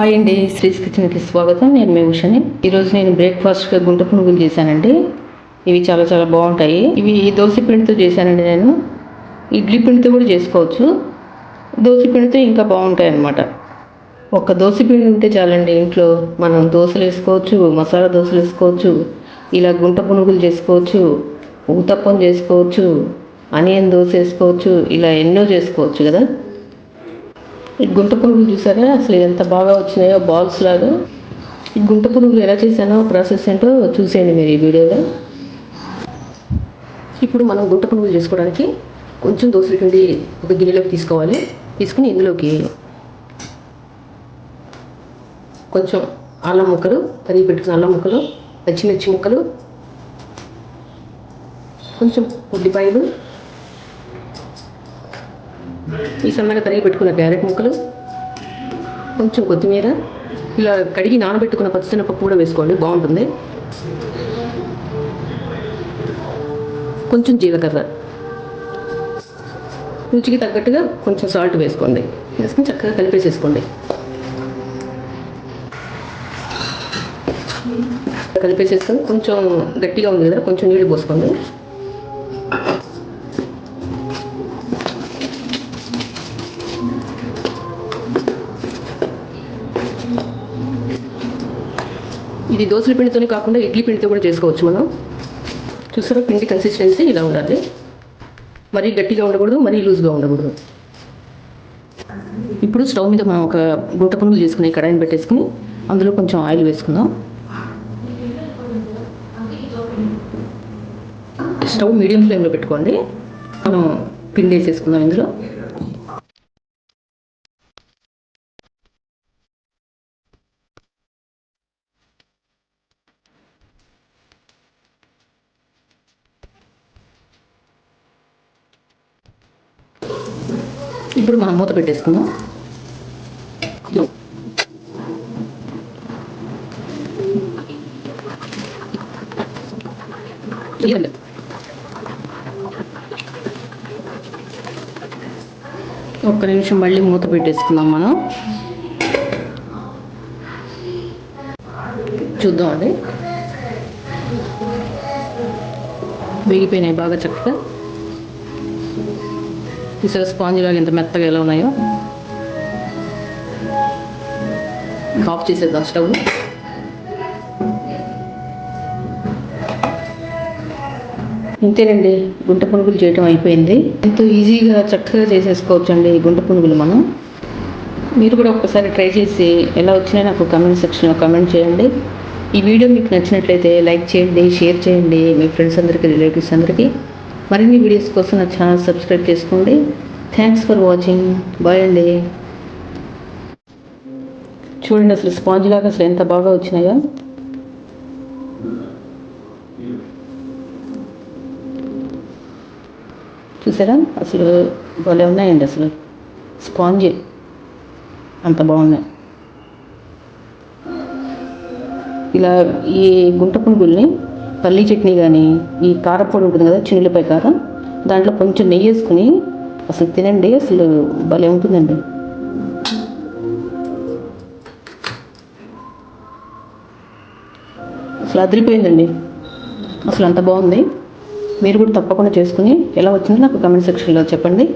Hi అండి శ్రీస్ కిచెన్కి స్వాగతం. నేను మీ ఉషని. ఈరోజు నేను బ్రేక్ఫాస్ట్గా గుంట పునుగులు చేశానండి. ఇవి చాలా చాలా బాగుంటాయి. ఇవి దోశ పిండితో చేశానండి నేను. ఇడ్లీ పిండితో కూడా చేసుకోవచ్చు. దోశ పిండితో ఇంకా బాగుంటాయి అన్నమాట. ఒక దోశ పిండి ఉంటే చాలండి ఇంట్లో మనం దోశలు వేసుకోవచ్చు మసాలా దోశలు వేసుకోవచ్చు ఇలా గుంట పునుగులు చేసుకోవచ్చు ఊతప్పం చేసుకోవచ్చు అనియన్ దోశ వేసుకోవచ్చు ఇలా ఎన్నో చేసుకోవచ్చు కదా. ఈ గుంట పురుగులు చూసారా? అసలు ఎంత బాగా వచ్చినాయో బాల్స్ లాగా. ఈ గుంట పురుగులు ఎలా చేశానో ప్రాసెస్ ఏంటో చూసేయండి మీరు ఈ వీడియోలో. ఇప్పుడు మనం గుంట పురుగులు చేసుకోవడానికి కొంచెం దోశల పిండి ఒక గిన్నెలోకి తీసుకోవాలి. తీసుకుని ఇందులోకి కొంచెం అల్లం ముక్కలు తరిగి పెట్టుకున్న అల్లం ముక్కలు పచ్చిమిర్చి ముక్కలు కొంచెం ఉల్లిపాయలు ఈ సన్నగా తరిగి పెట్టుకున్న క్యారెట్ ముక్కలు కొంచెం కొత్తిమీర ఇలా కడిగి నానబెట్టుకున్న పచ్చిశనగపప్పు కూడా వేసుకోండి బాగుంటుంది. కొంచెం జీలకర్ర. రుచికి తగ్గట్టుగా కొంచెం సాల్ట్ వేసుకోండి. వేసుకుని చక్కగా కలిపేసేసుకోండి. కలిపేసేసుకొని కొంచెం గట్టిగా ఉంది కదా కొంచెం నీళ్ళు పోసుకోండి. ఇది దోశల పిండితోనే కాకుండా ఇడ్లీ పిండితో కూడా చేసుకోవచ్చు మనం. చూసారా? పిండి కన్సిస్టెన్సీ ఇలా ఉండాలి. మరీ గట్టిగా ఉండకూడదు మరీ లూజ్గా ఉండకూడదు. ఇప్పుడు స్టవ్ మీద మనం ఒక గుంట పునుగులు చేసుకుని కడాయిని పెట్టేసుకుని అందులో కొంచెం ఆయిల్ వేసుకుందాం. స్టవ్ మీడియం ఫ్లేమ్లో పెట్టుకోండి. మనం పిండి వేసేసుకుందాం ఇందులో. ఇప్పుడు మనం మూత పెట్టేసుకుందాం. ఒక్క నిమిషం మళ్ళీ మూత పెట్టేసుకుందాం మనం. చూద్దాం అండి వేగిపోయినాయి బాగా చక్కగా. చూసారా స్పాంజ్ లాగా ఎంత మెత్తగా ఎలా ఉన్నాయో. ఆఫ్ చేసేద్దాం స్టవ్ ఇంతేనండి గుంట పునుగులు చేయటం అయిపోయింది. ఎంతో ఈజీగా చక్కగా చేసేసుకోవచ్చు అండి ఈ గుంట పునుగులు మనం. మీరు కూడా ఒక్కసారి ట్రై చేసి ఎలా వచ్చినా నాకు కమెంట్ సెక్షన్లో కమెంట్ చేయండి. ఈ వీడియో మీకు నచ్చినట్లయితే లైక్ చేయండి షేర్ చేయండి. మీ ఫ్రెండ్స్ అందరికీ రిలేటివ్స్ అందరికీ. మరిన్ని వీడియోస్ కోసం నా ఛానల్ సబ్స్క్రైబ్ చేసుకోండి. థ్యాంక్స్ ఫర్ వాచింగ్ బాయ్ అండి. చూడండి అసలు స్పాంజ్ లాగా అసలు ఎంత బాగా వచ్చినాయో. చూసారా? అసలు భలే ఉన్నాయండి అసలు స్పాంజ్. అంత బాగున్నాయి. ఇలా ఈ గుంట పునుగుల్ని పల్లీ చట్నీ కానీ ఈ కారపొడి ఉంటుంది కదా చిన్నులపై కారం దాంట్లో కొంచెం నెయ్యి వేసుకుని అసలు తినండి అసలు భలే ఉంటుందండి. అసలు అదిరిపోయిందండి. అసలు అంత బాగుంది. మీరు కూడా తప్పకుండా చేసుకుని ఎలా వచ్చిందో నాకు కమెంట్ సెక్షన్లో చెప్పండి.